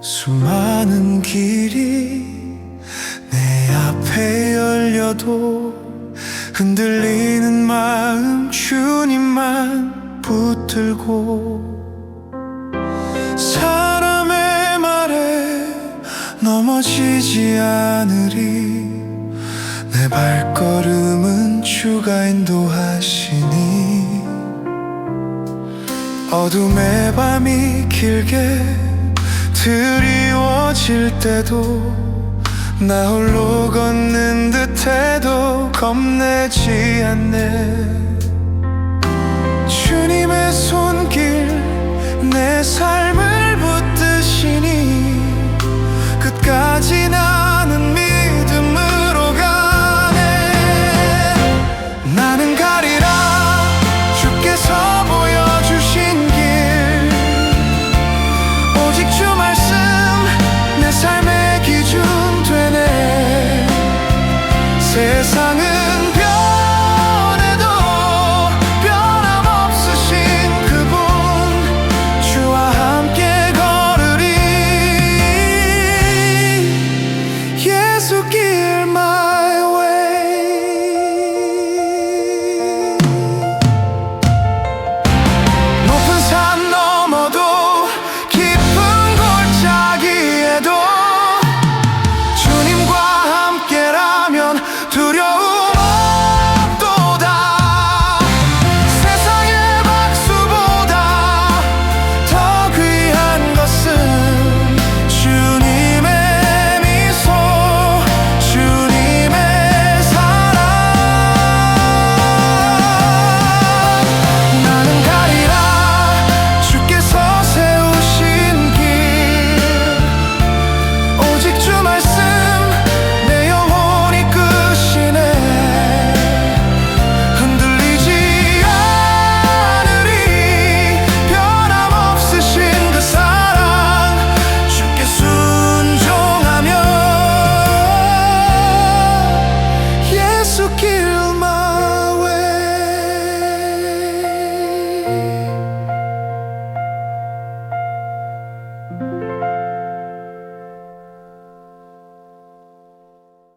수많은 길이 내 앞에 열려도 흔들리는 마음 주님만 붙들고 사람의 말에 넘어지지 않으리. 내 발걸음은 주가 인도하시니 어둠의 밤이 길게 드리워질 때도 나 홀로 걷는 듯해도 겁내지 않네 você.